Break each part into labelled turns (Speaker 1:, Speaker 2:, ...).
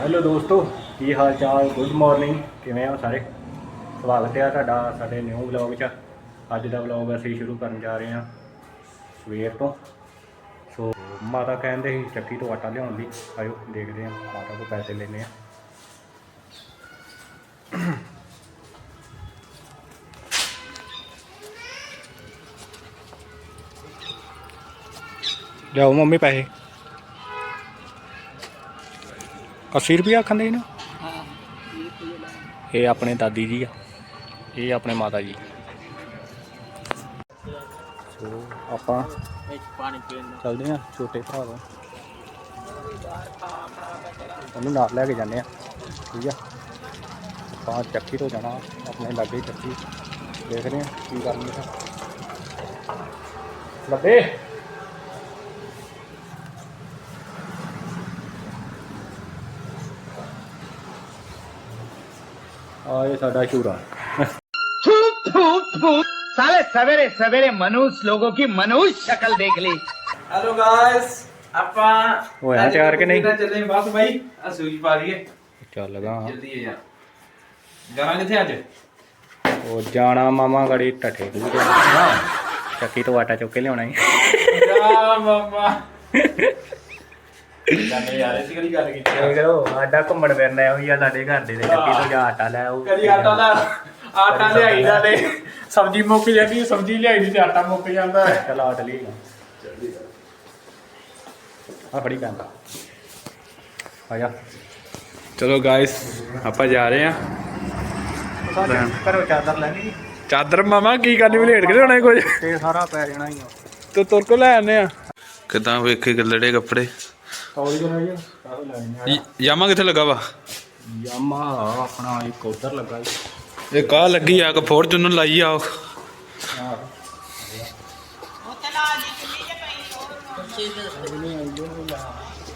Speaker 1: Hello ਦੋਸਤੋ, ਕੀ ਹਾਲ ਚਾਲ good morning ਕਿਵੇਂ ਹੋ ਸਾਰੇ? ਸਵਾਗਤ ਹੈ ਤੁਹਾਡਾ ਸਾਡੇ ਨਿਊ ਵਲੌਗ 'ਚ। ਅੱਜ ਦਾ ਵਲੌਗ ਅਸੀਂ ਸ਼ੁਰੂ ਕਰਨ ਜਾ ਰਹੇ ਹਾਂ ਸਵੇਰ ਤੋਂ। ਸੋ ਮਾਤਾ ਕਹਿੰਦੇ ਸੀ ਚੱਕੀ ਤੋਂ ਆਟਾ ਲਿਆਉਣ ਲਈ ਆਇਓ ਦੇਖਦੇ ਹਾਂ, ਮਾਤਾ ਤੋਂ ਪੈਸੇ ਲੈਣੇ ਆ ਲਿਆਓ ਮੰਮੀ ਪੈਸੇ। 80 ਰੁਪਏ ਆਖਣ ਦੇ ਨਾ? ਇਹ ਆਪਣੇ ਦਾਦੀ ਜੀ ਆ। ਇਹ ਆਪਣੇ ਮਾਤਾ ਜੀ। ਸੋ ਆਪਾਂ
Speaker 2: ਪਾਣੀ ਪੀਣ ਨੂੰ।
Speaker 1: ਚੱਲਦੇ ਆ ਛੋਟੇ ਭਰਾ ਦਾ ਉਹਨੂੰ ਨਾਲ ਲੈ ਕੇ ਜਾਂਦੇ ਆ ਠੀਕ ਆ? ਆਪਾਂ ਚੱਕੀ ਤੋਂ ਜਾਣਾ ਆਪਣੇ ਲਾਗੇ ਚੱਕੀ। ਦੇਖਦੇ ਆ ਕੀ ਕਰਨੀ ਹੈ ਲੱਭੇ? ਆ ਇਹ ਸਾਡਾ ਸ਼ੂਰਾ
Speaker 2: साले सवेरे सवेरे मनुष्य लोगों की मनुष्य शक्ल देख ली
Speaker 3: ਹੈਲੋ ਗਾਇਸ ਆਪਾਂ
Speaker 1: ਹੋਇਆ ਤਿਆਰ ਕਿ ਨਹੀਂ?
Speaker 3: ਕਿੱਦਾਂ ਚੱਲੇ ਬਸ ਬਾਈ ਆ ਸੂਈ ਪਾ ਲਈਏ
Speaker 1: ਚੱਲ ਲਗਾ
Speaker 3: ਜਲਦੀ ਆ ਯਾਰ ਜਾਣਾ ਕਿੱਥੇ ਅੱਜ
Speaker 1: ਉਹ ਜਾਣਾ ਮਾਮਾ ਗੜੀ ਟੱਠੇ ਦੂਰ ਚੱਕੀ ਤੋਂ ਆਟਾ ਚੁੱਕ ਕੇ ਲਿਆਉਣਾ ਹੀ
Speaker 3: ਜਾ ਮਾਮਾ ਜਾਨੇ ਯਾਰ ਇਸ ਕਿਹੜੀ ਗੱਲ ਕੀਤੀ ਆ?
Speaker 1: ਇਹ ਕਰੋ ਆਟਾ ਘੁੰਮਣ ਫਿਰਨਾ ਉਹੀ ਆ ਸਾਡੇ ਘਰ ਦੇ ਦੇ ਚੱਕੀ ਤੋਂ ਜਾ ਆਟਾ ਲੈ ਆਓ।
Speaker 3: ਕਦੀ ਆਟਾ ਲੈ ਆਟਾ ਲਿਆਈ ਦਾ ਨੇ ਸਬਜ਼ੀ ਮੁੱਕ ਜਾਂਦੀ ਸਬਜ਼ੀ ਲਿਆਈ ਦੀ ਤੇ ਆਟਾ ਮੁੱਕ ਜਾਂਦਾ। ਹੈ
Speaker 1: ਚਲ ਆਟ ਲਈ ਆ ਫੜੀ ਪੈਂਦਾ ਆ ਜਾ।
Speaker 3: ਚਲੋ ਗਾਇਸ ਆਪਾਂ ਜਾ ਰਹੇ ਆ
Speaker 1: ਕਰੋ ਚਾਦਰ ਲੈ ਲਈ।
Speaker 3: ਚਾਦਰ ਮਾਮਾ ਕੀ ਕਰਨੀ ਵੀ ਲੇਟ ਕੇ ਹੋਣਾ ਕੁਝ?
Speaker 1: ਤੇ ਸਾਰਾ ਪੈ ਜਾਣਾ ਹੀ ਆ।
Speaker 3: ਤੇ ਤੁਰ ਕੋ ਲੈ ਆਨੇ ਆ। ਕਿਦਾਂ ਵੇਖੇ ਗੱਲੜੇ ਕੱਪੜੇ?
Speaker 1: ਜੀ ਕਾਹ ਲੈਣੀ
Speaker 3: ਯਾਮਾ ਕਿੱਥੇ ਲੱਗਾ ਵਾ?
Speaker 1: ਯਾਮਾ ਆਪਣਾ ਇੱਕ ਉਧਰ ਲੱਗਾ ਜੀ।
Speaker 3: ਇਹ ਕਾ ਲੱਗੀ ਆ? ਕਿ ਫੋਰਚੂਨਰ ਲਾਈ ਆ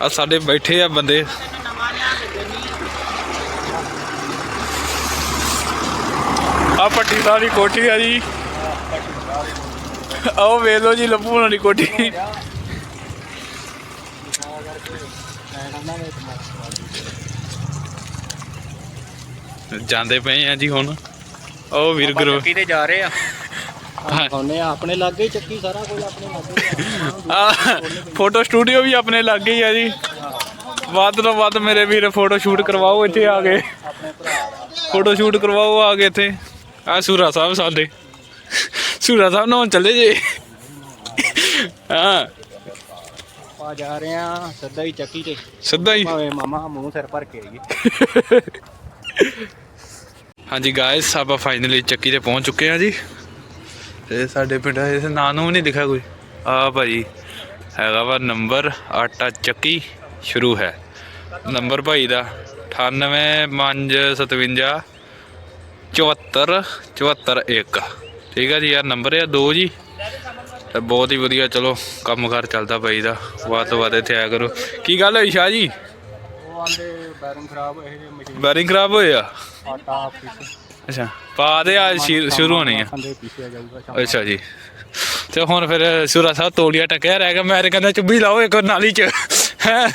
Speaker 3: ਆ ਸਾਡੇ ਬੈਠੇ ਆ ਬੰਦੇ। ਆ ਪੱਟੀ ਦੀ ਕੋਠੀ ਆ ਜੀ। ਆਓ ਵੇਖ ਲਓ ਜੀ ਲੱਭੂ ਹੋਣਾ ਦੀ ਕੋਠੀ। ਜਾਂਦੇ ਪਏ ਆ ਜੀ ਹੁਣ। ਉਹ ਵੀਰ ਗੁਰੂ
Speaker 1: ਚੱਕੀ ਤੇ ਜਾ ਰਹੇ ਆ। ਆ ਆਪਣੇ ਲਾਗੇ ਹੀ ਚੱਕੀ ਸਾਰਾ ਕੁਝ ਆਪਣੇ ਲਾਗੇ
Speaker 3: ਫੋਟੋ ਸਟੂਡੀਓ ਵੀ ਆਪਣੇ ਲੱਗੇ ਹੀ ਆ ਜੀ। ਵੱਧ ਤੋਂ ਵੱਧ ਮੇਰੇ ਵੀਰ ਫੋਟੋ ਸ਼ੂਟ ਕਰਵਾਓ ਇੱਥੇ ਆ ਕੇ। ਫੋਟੋ ਸ਼ੂਟ ਕਰਵਾਓ ਆ ਕੇ ਇੱਥੇ। ਆ ਸੂਰਾ ਸਾਹਿਬ ਸਾਡੇ। ਸੂਰਾ ਸਾਹਿਬ ਨਹਾਉਣ ਚੱਲੇ ਜੇ। ਹਾਂ।
Speaker 1: ਆਪਾਂ ਜਾ ਰਹੇ ਆ ਸਿੱਧਾ ਹੀ ਚੱਕੀ ਤੇ।
Speaker 3: ਸਿੱਧਾ ਹੀ?
Speaker 1: ਭਾਵੇਂ ਮਾਮਾ ਮੂੰਹ ਸਿਰ ਭਰ ਕੇ ਆਈਏ।
Speaker 3: ਹਾਂਜੀ ਗਾਇਸ ਆਪਾਂ ਫਾਈਨਲੀ ਚੱਕੀ ਤੇ ਪਹੁੰਚ ਚੁੱਕੇ ਆ ਜੀ। ਤੇ ਸਾਡੇ ਪਿੰਡ ਇਸ ਨਾਂ ਨੂੰ ਨਹੀਂ ਦਿਖਿਆ ਕੋਈ। ਆ ਭਾਈ ਹੈਗਾ ਵਾ ਨੰਬਰ ਆਟਾ ਚੱਕੀ ਸ਼ੁਰੂ ਹੈ। ਨੰਬਰ ਭਾਈ ਦਾ 98557 74 741 ਠੀਕ ਆ ਜੀ ਯਾਰ ਨੰਬਰ ਆ ਦੋ ਜੀ। ਤੇ ਬਹੁਤ ਹੀ ਵਧੀਆ ਚਲੋ ਕੰਮਕਾਰ ਚੱਲਦਾ ਭਾਈ ਦਾ ਵੱਧ ਤੋਂ ਵੱਧ ਇੱਥੇ ਆਇਆ ਕਰੋ ਕੀ ਗੱਲ ਹੋਈ ਸ਼ਾਹ ਜੀ
Speaker 1: ਉਹ ਆਂਦੇ ਬੈਰਿੰਗ ਖਰਾਬ ਹੋਏ ਜੇ ਮਸ਼ੀਨ
Speaker 3: ਬੈਰਿੰਗ ਖਰਾਬ ਹੋਏ ਆ
Speaker 1: ਆਟਾ ਪੀਸੇ
Speaker 3: ਅੱਛਾ ਪਾ ਦੇ ਆ ਸ਼ੁਰੂ ਹੋਣੀ ਆ
Speaker 1: ਸੰਦੇ ਪੀਸਿਆ ਜਾਊਗਾ ਸ਼ਾਮ
Speaker 3: ਅੱਛਾ ਜੀ ਤੇ ਹੁਣ ਫਿਰ ਸੁਰਾ ਸਾਹਿਬ ਤੋਲੀਆ ਟਕਿਆ ਰਹਿ ਗਿਆ ਮੈਂ ਤੇ ਕਹਿੰਦਾ ਚੁੱਭੀ ਲਾਓ ਇੱਕ ਨਾਲੀ ਚ ਹੈਂ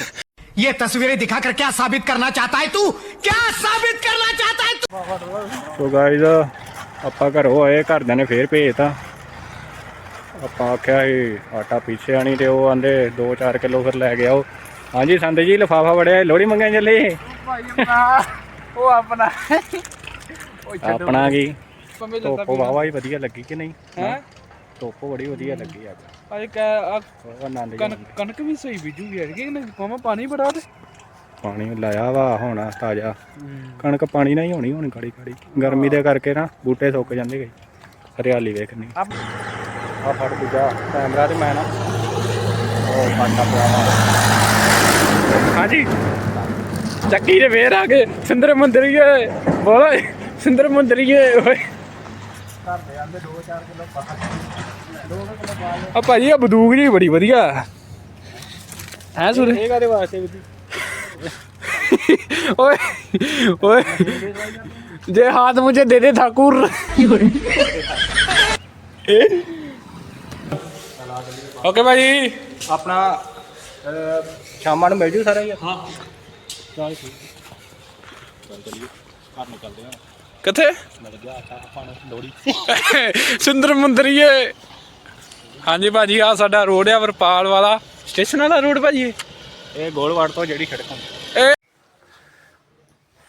Speaker 4: ये तस्वीरें दिखाकर क्या साबित करना चाहता है तू क्या साबित करना चाहता है तू
Speaker 1: ਸੋ ਗਾਇਜ਼ ਆਪਾਂ ਘਰੋਂ ਆਏ ਘਰਦਿਆਂ ਨੇ ਫੇਰ ਭੇਜਤਾ ਆਪਾਂ ਆਖਿਆ ਸੀ ਆਟਾ ਪੀਛੇ ਆਣੀ ਤੇ ਉਹ ਆਂਦੇ 2-4 ਕਿਲੋ ਫਿਰ ਲੈ ਗਿਆ ਉਹ ਹਾਂਜੀ ਸੰਤ ਜੀ ਲਫਾਫਾ ਵੜਿਆ ਲੋੜੀ ਮੰਗਣ ਚੱਲੇ?
Speaker 3: ਉਹ ਆਪਣਾ
Speaker 1: ਆਪਣਾ। ਕੀ? ਧੁੱਪ ਵਾਵਾ ਹੀ ਵਧੀਆ ਲੱਗੀ ਕਿ ਨਹੀਂ?
Speaker 3: ਹੈ?
Speaker 1: ਧੁੱਪ ਬੜੀ ਵਧੀਆ ਲੱਗੀ ਆ
Speaker 3: ਅਜੇ ਕਣਕ ਕਣਕ ਵੀ ਸਹੀ ਬੀਜੂਗੀ ਯਾਰ ਕਿ ਨਹੀਂ? ਮਾਮਾ ਪਾਣੀ ਬੜਾ ਤੇ।
Speaker 1: ਪਾਣੀ ਲਾਇਆ ਵਾ ਹੋਣਾ ਤਾਜ਼ਾ। ਕਣਕ ਪਾਣੀ ਨਾਲ ਹੀ ਹੋਣੀ ਹੁਣ ਖੜੀ ਖੜੀ ਗਰਮੀ ਦੇ ਕਰਕੇ ਨਾ ਬੂਟੇ ਸੁੱਕ ਜਾਂਦੇ ਗਏ। ਹਰਿਆਲੀ ਵੇਖਣੀ। ਆ ਫੜ ਕੇ ਜਾ ਕੈਮਰਾ ਤੇ ਮੈਂ ਨਾ ਉਹ ਫੜਦਾ ਪਿਆ ਵਾ।
Speaker 3: ਹਾਂਜੀ। ਚੱਕੀ ਦੇ ਵੇਰ ਆ ਗਏ ਸਿੰਦਰ ਮੰਦਰੀਏ ਬੋਲੋ ਸਿੰਦਰ ਮੰਦਰੀਏ ਓਏ। ਆ ਭਾਜੀ ਆ ਬਦੂਕ ਜੀ ਬੜੀ ਵਧੀਆ। ਹੈ ਸੁਰੇ?
Speaker 1: ਇਹ ਕਾਦੇ ਵਾਸਤੇ ਵੀ
Speaker 3: ਓਏ ਓਏ। ਜੇ ਹੱਥ ਮੁਝੇ ਦੇ ਦੇ ਠਾਕੁਰ। ਓਕੇ ਭਾਜੀ
Speaker 1: ਆਪਣਾ ਸ਼ਾਮਾਂ ਨੂੰ ਮਿਲ ਜੂ ਸਾਰਾ ਹੀ। ਹਾਂ
Speaker 3: ਕਿੱਥੇ? ਸੁੰਦਰ ਮੰਦਰੀਏ। ਹਾਂਜੀ ਭਾਜੀ ਆ ਸਾਡਾ ਰੋਡ ਆ ਵਰਪਾਲ ਵਾਲਾ। ਸਟੇਸ਼ਨ ਵਾਲਾ ਰੋਡ ਭਾਜੀ ਇਹ?
Speaker 1: ਇਹ ਗੋਲਵਾੜ ਤੋਂ ਜਿਹੜੀ ਸੜਕ ਹੁੰਦੀ।
Speaker 3: ਇਹ?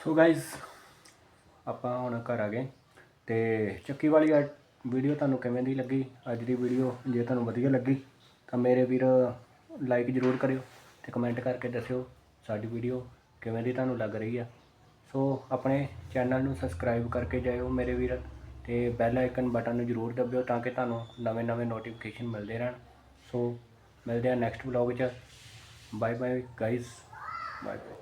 Speaker 1: ਸੋ ਗਾਇਸ ਆਪਾਂ ਹੁਣ ਘਰ ਆ ਗਏ ਤੇ ਚੱਕੀ ਵਾਲੀ ਆ- ਵੀਡੀਓ ਤੁਹਾਨੂੰ ਕਿਵੇਂ ਦੀ ਲੱਗੀ? ਅੱਜ ਦੀ ਵੀਡੀਓ ਜੇ ਤੁਹਾਨੂੰ ਵਧੀਆ ਲੱਗੀ, ਤਾਂ ਮੇਰੇ ਵੀਰ ਲਾਈਕ ਜ਼ਰੂਰ ਕਰਿਓ ਤੇ ਕਮੈਂਟ ਕਰਕੇ ਦੱਸਿਓ ਸਾਡੀ ਵੀਡੀਓ ਕਿਵੇਂ ਦੀ ਤੁਹਾਨੂੰ ਲੱਗ ਰਹੀ ਆ। ਸੋ ਆਪਣੇ ਚੈਨਲ ਨੂੰ ਸਬਸਕ੍ਰਾਈਬ ਕਰਕੇ ਜਾਇਓ ਮੇਰੇ ਵੀਰ ਤੇ ਬੈਲ ਆਈਕਨ ਬਟਨ ਨੂੰ ਜ਼ਰੂਰ ਦਬਿਓ ਤਾਂ ਕਿ ਤੁਹਾਨੂੰ ਨਵੇਂ-ਨਵੇਂ ਨੋਟੀਫਿਕੇਸ਼ਨ ਮਿਲਦੇ ਰਹਿਣ। ਸੋ ਮਿਲਦੇ ਆ ਨੈਕਸਟ ਵਲੌਗ 'ਚ। Bye bye guys bye bye